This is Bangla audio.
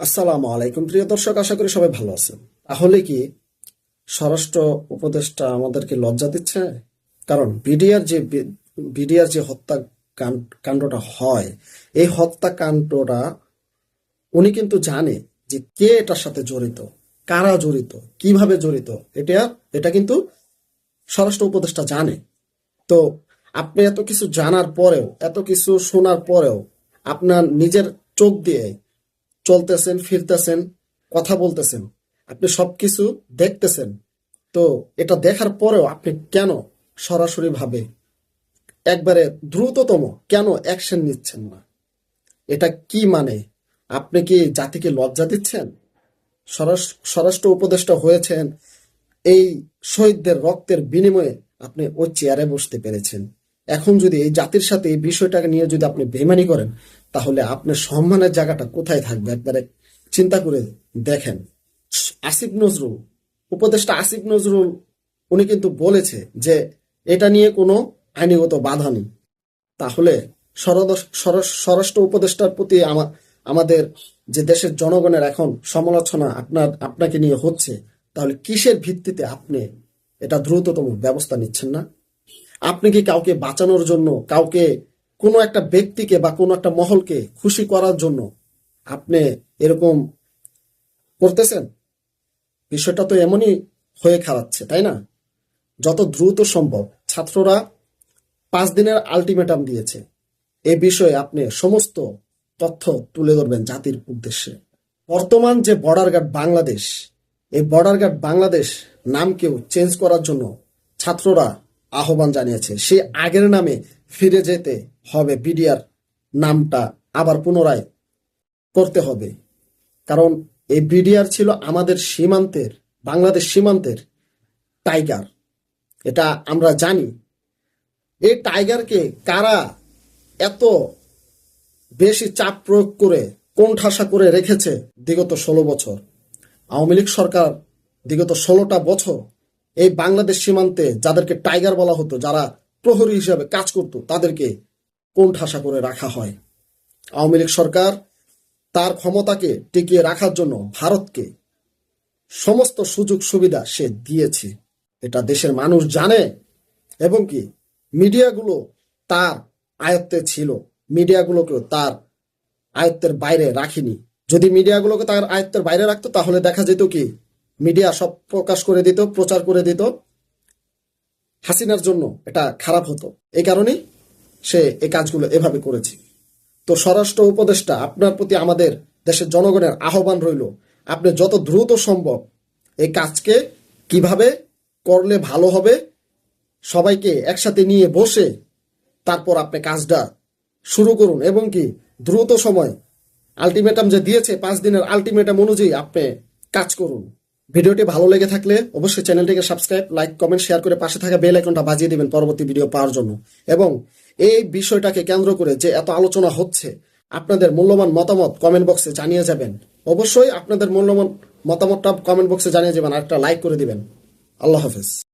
আসসালামু আলাইকুম। প্রিয় দর্শক, আশা করি সবাই ভালো আছেন। তাহলে কি স্বরাষ্ট্র উপদেষ্টা আমাদেরকে লজ্জা দিচ্ছে? কারণ বিডিআর যে বিডিআর যে হত্যা কাণ্ডটা হয়, এই হত্যা কাণ্ডটা উনি কিন্তু জানে যে কে এটার সাথে জড়িত, কারা জড়িত, কীভাবে জড়িত, এটা এটা কিন্তু স্বরাষ্ট্র উপদেষ্টা জানে। তো আপনি এত কিছু জানার পরেও, এত কিছু শোনার পরেও আপনার নিজের চোখ দিয়ে চলতেছেন, ফিরতেছেন, কথা বলতেছেন, আপনি সবকিছু দেখতেছেন। তো এটা দেখার পরেও আপনি কেন সরাসরি ভাবে একবারে দ্রুততম কেন অ্যাকশন নিচ্ছেন না? এটা কি মানে? আপনি কি জাতিকে লজ্জা দিচ্ছেন? স্বরাষ্ট্র উপদেষ্টা হয়েছেন, এই শহীদদের রক্তের বিনিময়ে আপনি ওই চেয়ারে বসতে পেরেছেন। এখন যদি এই জাতির সাথে এই বিষয়টাকে নিয়ে যদি আপনি বেমানি করেন, তাহলে আপনার সম্মানের জায়গাটা কোথায় থাকবে? একবারে চিন্তা করে দেখেন। আসিফ নজরুল, উপদেষ্টা আসিফ নজরুল, উনি কিন্তু বলেছে যে এটা নিয়ে কোনো আইনগত বাধা নেই। তাহলে স্বরাষ্ট্র উপদেষ্টার প্রতি আমা- আমাদের যে দেশের জনগণের এখন সমালোচনা আপনার, আপনাকে নিয়ে হচ্ছে, তাহলে কিসের ভিত্তিতে আপনি এটা দ্রুততম ব্যবস্থা নিচ্ছেন না? আপনি কি কাউকে বাঁচানোর জন্য, কাউকে কোনো একটা ব্যক্তিকে বা কোনো একটা মহলকে খুশি করার জন্য আপনি এরকম করতেছেন? বিষয়টা তো এমনই হয়ে খাওয়াচ্ছে তাই না? যত দ্রুত সম্ভব। ছাত্ররা পাঁচ দিনের আলটিমেটাম দিয়েছে। এ বিষয়ে আপনি সমস্ত তথ্য তুলে ধরবেন জাতির উদ্দেশ্যে। বর্তমান যে বর্ডার গার্ড বাংলাদেশ, এই বর্ডার গার্ড বাংলাদেশ নামকেও চেঞ্জ করার জন্য ছাত্ররা আহ্বান জানিয়েছে। সে আগের নামে ফিরে যেতে হবে। বিডিআর নামটা আবার পুনরায় করতে হবে। কারণ এই বিডিআর ছিল আমাদের সীমান্তের, বাংলাদেশ সীমান্তের টাইগার। এটা আমরা জানি। এই টাইগারকে কারা এত বেশি চাপ প্রয়োগ করে কোণঠাসা করে রেখেছে বিগত ষোলো বছর? আওয়ামী লীগ সরকার বিগত ষোলোটা বছর এই বাংলাদেশ সীমান্তে যাদেরকে টাইগার বলা হতো, যারা প্রহরী হিসাবে কাজ করত, তাদেরকে কোন ঠাসা করে রাখা হয়। আওয়ামী লীগ সরকার তার ক্ষমতাকে টিকিয়ে রাখার জন্য ভারতকে সমস্ত সুযোগ সুবিধা সে দিয়েছে। এটা দেশের মানুষ জানে এবং কি মিডিয়াগুলো তার আয়ত্তে ছিল। মিডিয়াগুলোকেও তার আয়ত্তের বাইরে রাখিনি। যদি মিডিয়াগুলোকে তার আয়ত্তের বাইরে রাখতো, তাহলে দেখা যেত কি মিডিয়া সব প্রকাশ করে দিত, প্রচার করে দিত। হাসিনার জন্য এটা খারাপ হতো। এই কারণেই সে এই কাজগুলো এভাবে করেছে। তো স্বরাষ্ট্র উপদেষ্টা, আপনার প্রতি আমাদের দেশের জনগণের আহ্বান রইল, আপনি যত দ্রুত সম্ভব এই কাজকে কীভাবে করলে ভালো হবে, সবাইকে একসাথে নিয়ে বসে তারপর আপনি কাজটা শুরু করুন এবং কি দ্রুত সময় আলটিমেটাম যে দিয়েছে, পাঁচ দিনের আলটিমেটাম অনুযায়ী আপনি কাজ করুন। ভিডিওটি ভালো লেগে থাকলে অবশ্যই চ্যানেলটিকে সাবস্ক্রাইব, লাইক, কমেন্ট, শেয়ার করে পাশে থাকা বেল আইকনটা বাজিয়ে দিবেন পরবর্তী ভিডিও পাওয়ার জন্য। এবং এই বিষয়টাকে কেন্দ্র করে যে এত আলোচনা হচ্ছে, আপনাদের মূল্যবান মতামত কমেন্ট বক্সে জানিয়ে যাবেন। অবশ্যই আপনাদের মূল্যবান মতামতটা কমেন্ট বক্সে জানিয়ে যাবেন আর একটা লাইক করে দিবেন। আল্লাহ হাফেজ।